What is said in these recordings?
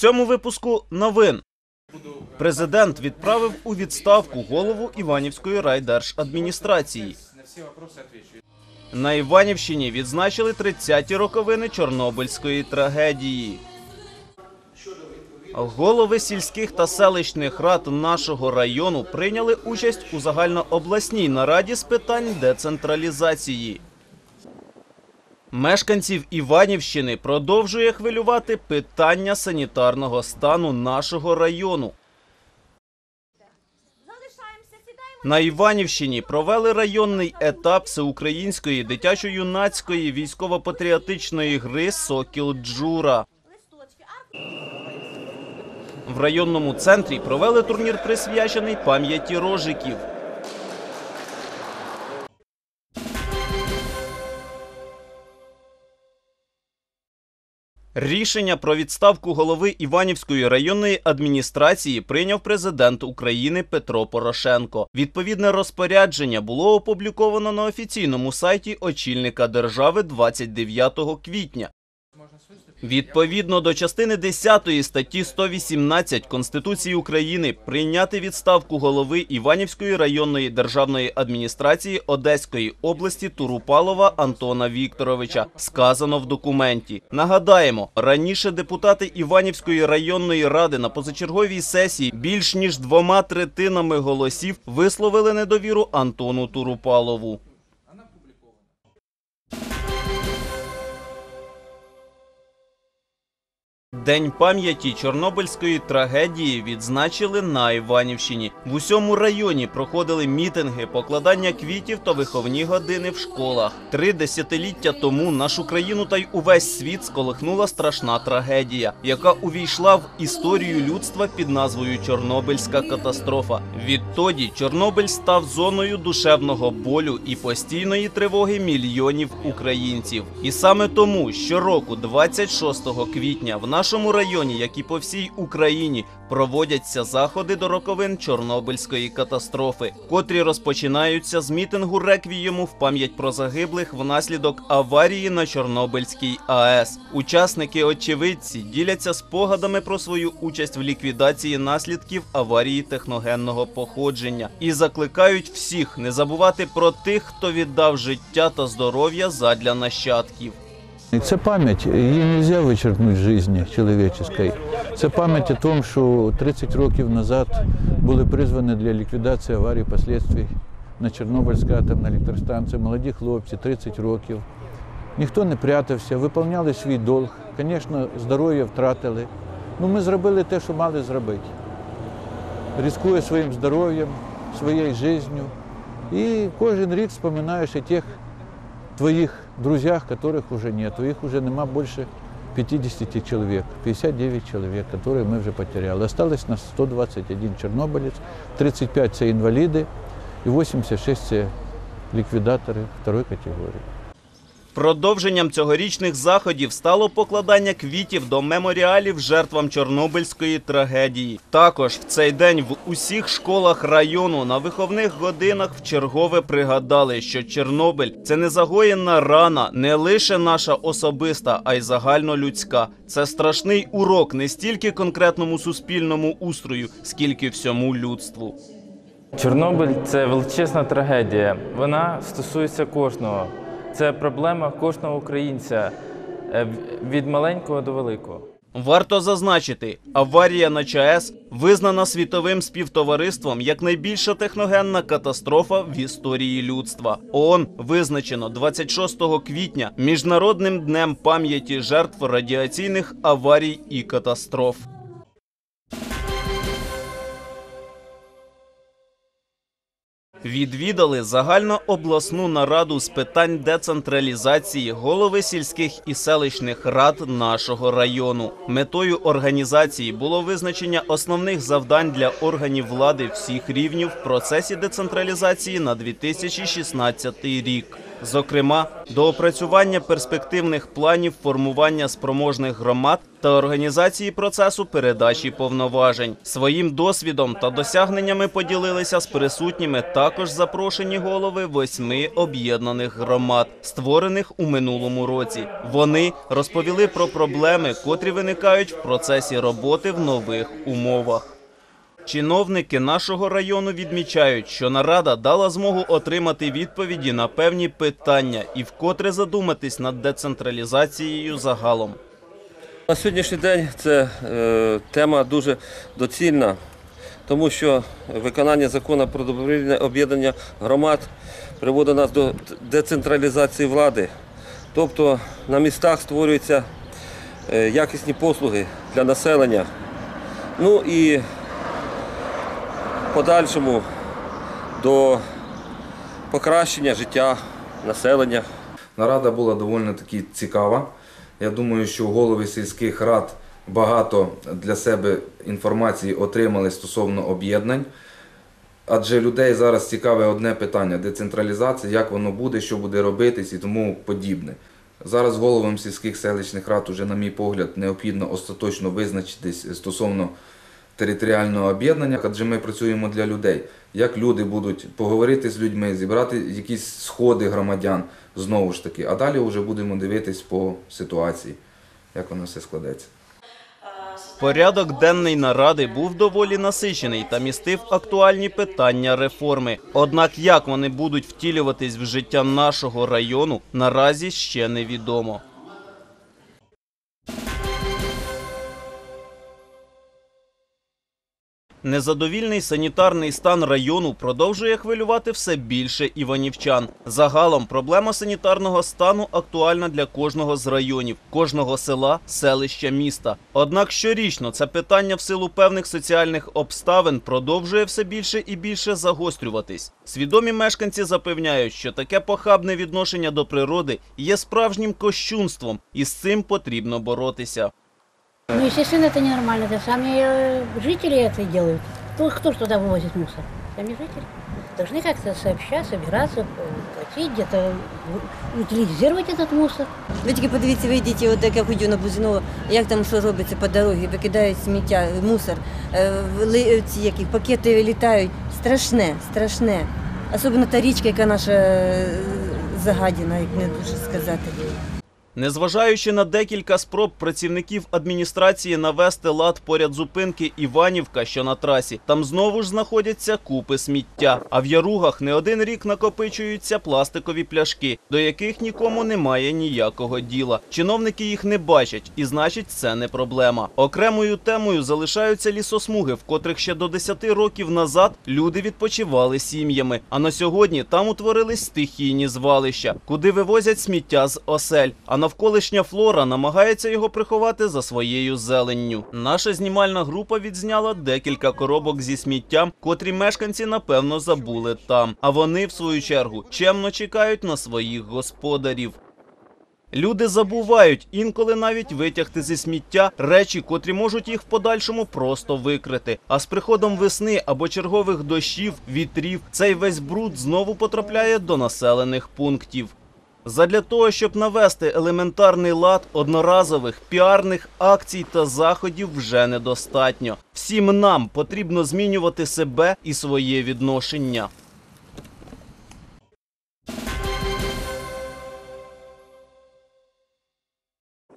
цьому випуску новин. Президент відправив у відставку голову Іванівської райдержадміністрації. На Іванівщині відзначили 30-ті роковини Чорнобильської трагедії. Голови сільських та селищних рад нашого району прийняли участь у загальнообласній нараді з питань децентралізації. Мешканців Іванівщини продовжує хвилювати питання санітарного стану нашого району. На Іванівщині провели районний етап всеукраїнської дитячо-юнацької військово-патріотичної гри Сокіл Джура. В районному центрі провели турнір присвячений пам'яті рожиків. Рішення про відставку голови Іванівської районної адміністрації прийняв президент України Петро Порошенко. Відповідне розпорядження було опубліковано на офіційному сайті очільника держави 29 квітня. Відповідно до частини 10 статті 118 Конституції України прийняти відставку голови Іванівської районної державної адміністрації Одеської області Турупалова Антона Вікторовича сказано в документі. Нагадаємо, раніше депутати Іванівської районної ради на позачерговій сесії більш ніж двома третинами голосів висловили недовіру Антону Турупалову. День пам'яті Чорнобильської трагедії відзначили на Іванівщині. В усьому районі проходили мітинги, покладання квітів та виховні години в школах. Три десятиліття тому нашу країну та й увесь світ сколихнула страшна трагедія, яка увійшла в історію людства під назвою Чорнобильська катастрофа. Відтоді Чорнобиль став зоною душевного болю і постійної тривоги мільйонів українців. І саме тому щороку, 26 квітня, в нашому районі, як і по всій Україні, проводяться заходи до роковин Чорнобильської катастрофи, котрі розпочинаються з мітингу реквієму в пам'ять про загиблих внаслідок аварії на Чорнобильській АЕС. Учасники очевидці діляться спогадами про свою участь в ліквідації наслідків аварії техногенного походження і закликають всіх не забувати про тих, хто віддав життя та здоров'я задля нащадків. Це пам'ять, її не можна вичерпнути з життя чоловічої. Це пам'ять о тому, що 30 років назад були призвані для ліквідації аварії последствий на Чорнобильській атомній електростанції. Молоді хлопці, 30 років. Ніхто не прятався, виконували свій долг. Звісно, здоров'я втратили. Ну, ми зробили те, що мали зробити. Ризикує своїм здоров'ям, своєю життю. І кожен рік вспоминаєш і тих твоих друзьях, которых уже нет. Их уже нема больше 50 человек, 59 человек, которые мы уже потеряли. Осталось нас 121 чорнобилець, 35 це інваліди і 86 це ліквідатори второї категорії. Продовженням цьогорічних заходів стало покладання квітів до меморіалів жертвам Чорнобильської трагедії. Також в цей день в усіх школах району на виховних годинах вчергове пригадали, що Чорнобиль це не загоєна рана, не лише наша особиста, а й загальнолюдська. Це страшний урок не стільки конкретному суспільному устрою, скільки всьому людству. Чорнобиль це величезна трагедія. Вона стосується кожного. Це проблема кожного українця е, від маленького до великого. Варто зазначити, аварія на ЧАЕС визнана світовим співтовариством як найбільша техногенна катастрофа в історії людства. ООН визначено 26 квітня міжнародним днем пам'яті жертв радіаційних аварій і катастроф. Відвідали загальнообласну нараду з питань децентралізації голови сільських і селищних рад нашого району. Метою організації було визначення основних завдань для органів влади всіх рівнів в процесі децентралізації на 2016 рік. Зокрема, до опрацювання перспективних планів формування спроможних громад та організації процесу передачі повноважень. Своїм досвідом та досягненнями поділилися з присутніми також запрошені голови восьми об'єднаних громад, створених у минулому році. Вони розповіли про проблеми, котрі виникають в процесі роботи в нових умовах. Чиновники нашого району відмічають, що нарада дала змогу отримати відповіді на певні питання і вкотре задуматись над децентралізацією загалом. На сьогоднішній день це е, тема дуже доцільна, тому що виконання закону про добровільне об'єднання громад приводить нас до децентралізації влади. Тобто на містах створюються е, якісні послуги для населення. Ну і подальшому до покращення життя населення. Нарада була доволі таки цікава. Я думаю, що голови сільських рад багато для себе інформації отримали стосовно об'єднань. Адже людей зараз цікаве одне питання децентралізація, як воно буде, що буде робитись і тому подібне. Зараз головам сільських селищних рад, уже, на мій погляд, необхідно остаточно визначитись стосовно територіального об'єднання, адже ми працюємо для людей. Як люди будуть поговорити з людьми, зібрати якісь сходи громадян знову ж таки, а далі вже будемо дивитись по ситуації, як воно все складеться. Порядок денний наради був доволі насичений та містив актуальні питання реформи. Однак як вони будуть втілюватись в життя нашого району, наразі ще невідомо. Незадовільний санітарний стан району продовжує хвилювати все більше іванівчан. Загалом проблема санітарного стану актуальна для кожного з районів, кожного села, селища, міста. Однак щорічно це питання в силу певних соціальних обставин продовжує все більше і більше загострюватись. Свідомі мешканці запевняють, що таке похабне відношення до природи є справжнім кощунством, і з цим потрібно боротися. Ну, естественно, это ненормально. Это сами э, жители это делают. Кто, кто ж туда вывозит мусор? Сами жители. Должны как-то сообща, собираться, э, платить, где-то у- утилизировать этот мусор. Ви тільки подивіться, вийдіть, от як я ходю на Бузиново, як там що робиться по дорозі, викидають сміття, мусор, е, в ли- ці які пакети літають. Страшне, страшне. Особливо та річка, яка наша е, загадіна, як не дуже сказати. Незважаючи на декілька спроб працівників адміністрації навести лад поряд зупинки Іванівка, що на трасі, там знову ж знаходяться купи сміття. А в яругах не один рік накопичуються пластикові пляшки, до яких нікому немає ніякого діла. Чиновники їх не бачать, і значить, це не проблема. Окремою темою залишаються лісосмуги, в котрих ще до 10 років назад люди відпочивали сім'ями. А на сьогодні там утворились стихійні звалища, куди вивозять сміття з осель. А навколишня флора намагається його приховати за своєю зеленню. Наша знімальна група відзняла декілька коробок зі сміттям, котрі мешканці напевно забули там. А вони, в свою чергу, чемно чекають на своїх господарів. Люди забувають інколи навіть витягти зі сміття речі, котрі можуть їх в подальшому просто викрити. А з приходом весни або чергових дощів, вітрів, цей весь бруд знову потрапляє до населених пунктів. Задля того, щоб навести елементарний лад одноразових піарних акцій та заходів вже недостатньо. Всім нам потрібно змінювати себе і своє відношення.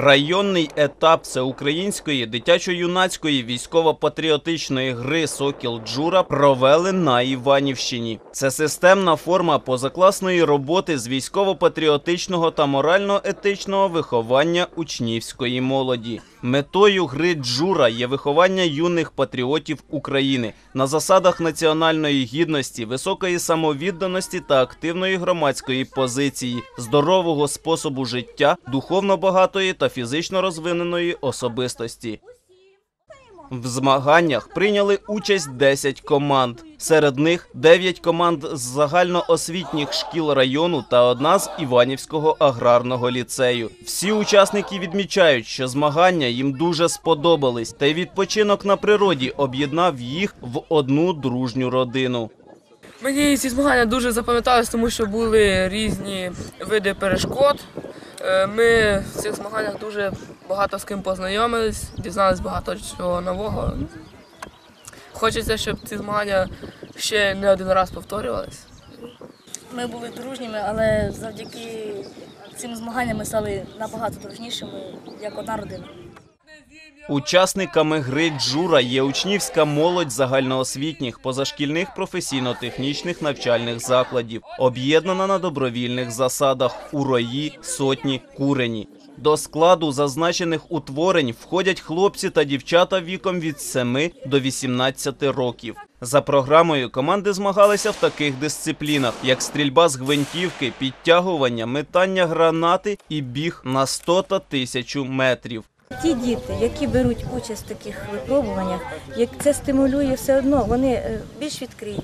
Районний етап всеукраїнської дитячо-юнацької військово-патріотичної гри Сокіл Джура провели на Іванівщині. Це системна форма позакласної роботи з військово-патріотичного та морально-етичного виховання учнівської молоді. Метою гри Джура є виховання юних патріотів України на засадах національної гідності, високої самовідданості та активної громадської позиції, здорового способу життя, духовно багатої та фізично розвиненої особистості. В змаганнях прийняли участь 10 команд. Серед них 9 команд з загальноосвітніх шкіл району та одна з Іванівського аграрного ліцею. Всі учасники відмічають, що змагання їм дуже сподобались, та й відпочинок на природі об'єднав їх в одну дружню родину. Мені ці змагання дуже запам'ятались, тому що були різні види перешкод. Е, Ми в цих змаганнях дуже багато з ким познайомились, дізналися багато чого нового. Хочеться, щоб ці змагання ще не один раз повторювались. Ми були дружніми, але завдяки цим змаганням ми стали набагато дружнішими, як одна родина. Учасниками гри Джура є учнівська молодь загальноосвітніх, позашкільних професійно-технічних навчальних закладів, об'єднана на добровільних засадах у рої, сотні, курені. До складу зазначених утворень входять хлопці та дівчата віком від 7 до 18 років. За програмою команди змагалися в таких дисциплінах, як стрільба з гвинтівки, підтягування, метання гранати і біг на 100 та 1000 метрів. Ті діти, які беруть участь в таких випробуваннях, як це стимулює все одно, вони е, більш відкриті,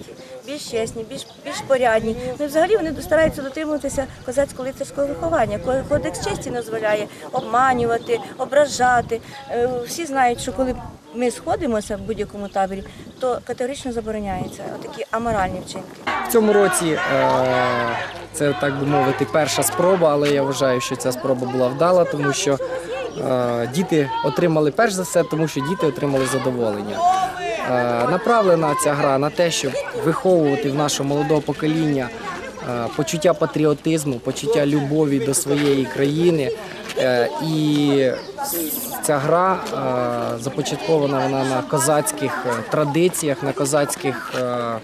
більш чесні, більш більш порядні. Ну взагалі вони стараються дотримуватися козацького лицарського виховання. Ко- Кодекс честі дозволяє обманювати, ображати. Е, Всі знають, що коли ми сходимося в будь-якому таборі, то категорично забороняється такі аморальні вчинки. В цьому році е, це так би мовити перша спроба, але я вважаю, що ця спроба була вдала, тому що діти отримали перш за все, тому що діти отримали задоволення. Е, направлена ця гра на те, щоб виховувати в нашого молодого покоління е, почуття патріотизму, почуття любові до своєї країни. Е, І ця гра е, започаткована вона на козацьких е, традиціях, на козацьких е,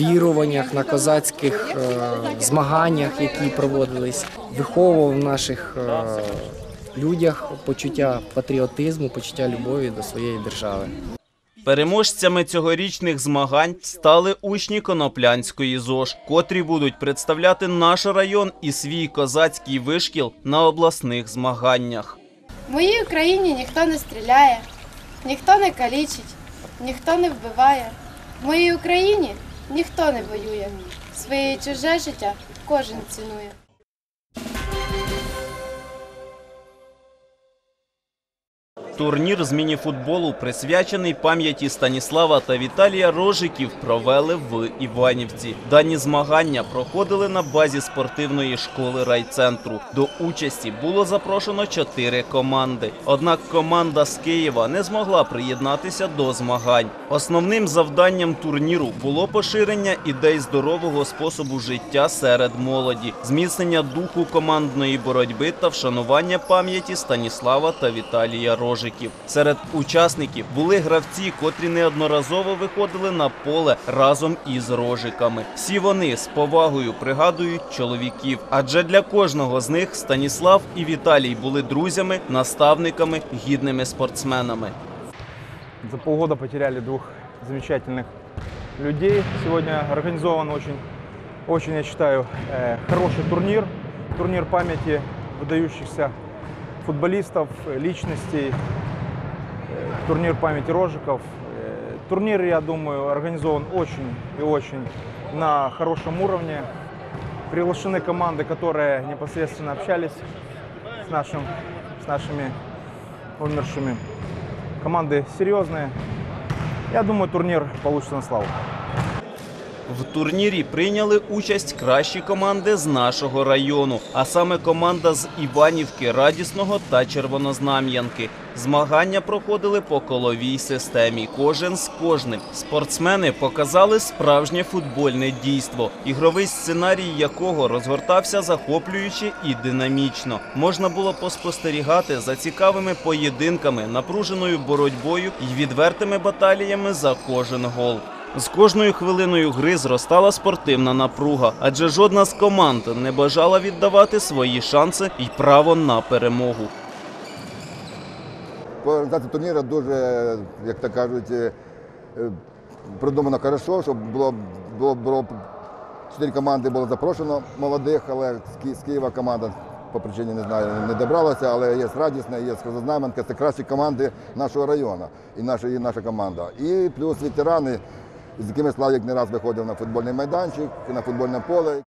віруваннях, на козацьких е, змаганнях, які проводились, виховував наших е, людях почуття патріотизму, почуття любові до своєї держави. Переможцями цьогорічних змагань стали учні Коноплянської ЗОЖ, котрі будуть представляти наш район і свій козацький вишкіл на обласних змаганнях. В моїй Україні ніхто не стріляє, ніхто не калічить, ніхто не вбиває. В моїй Україні ніхто не воює. Своє і чуже життя кожен цінує. Турнір з мініфутболу, присвячений пам'яті Станіслава та Віталія Рожиків, провели в Іванівці. Дані змагання проходили на базі спортивної школи райцентру. До участі було запрошено чотири команди. Однак команда з Києва не змогла приєднатися до змагань. Основним завданням турніру було поширення ідей здорового способу життя серед молоді, зміцнення духу командної боротьби та вшанування пам'яті Станіслава та Віталія Рожиків Серед учасників були гравці, котрі неодноразово виходили на поле разом із рожиками. Всі вони з повагою пригадують чоловіків, адже для кожного з них Станіслав і Віталій були друзями, наставниками, гідними спортсменами. За полгода потеряли двух замечательных людей. Сегодня организован очень, очень я считаю, э, хороший турнир. Турнир памяти выдающихся футболистов, личностей. Э, Турнир памяти Рожиков. Э, Турнир, я думаю, организован очень и очень на хорошем уровне. Приглашены команды, которые непосредственно общались с, нашим, с нашими умершими. Команды серьезные. Я думаю, турнир получится на славу. В турнірі прийняли участь кращі команди з нашого району, а саме команда з Іванівки, Радісного та Червонознам'янки. Змагання проходили по коловій системі. Кожен з кожним. Спортсмени показали справжнє футбольне дійство, ігровий сценарій якого розгортався захоплююче і динамічно. Можна було поспостерігати за цікавими поєдинками, напруженою боротьбою і відвертими баталіями за кожен гол. З кожною хвилиною гри зростала спортивна напруга, адже жодна з команд не бажала віддавати свої шанси і право на перемогу. По турніру дуже, як то кажуть, е, е, продумано хорошо, щоб було, було, було чотири команди було запрошено молодих, але з Києва команда по причині не знаю, не добралася, але є Радісна, є Скозознам'янка, це кращі команди нашого району і наша, і наша команда. І плюс ветерани, з якими Славік не раз виходив на футбольний майданчик, на футбольне поле.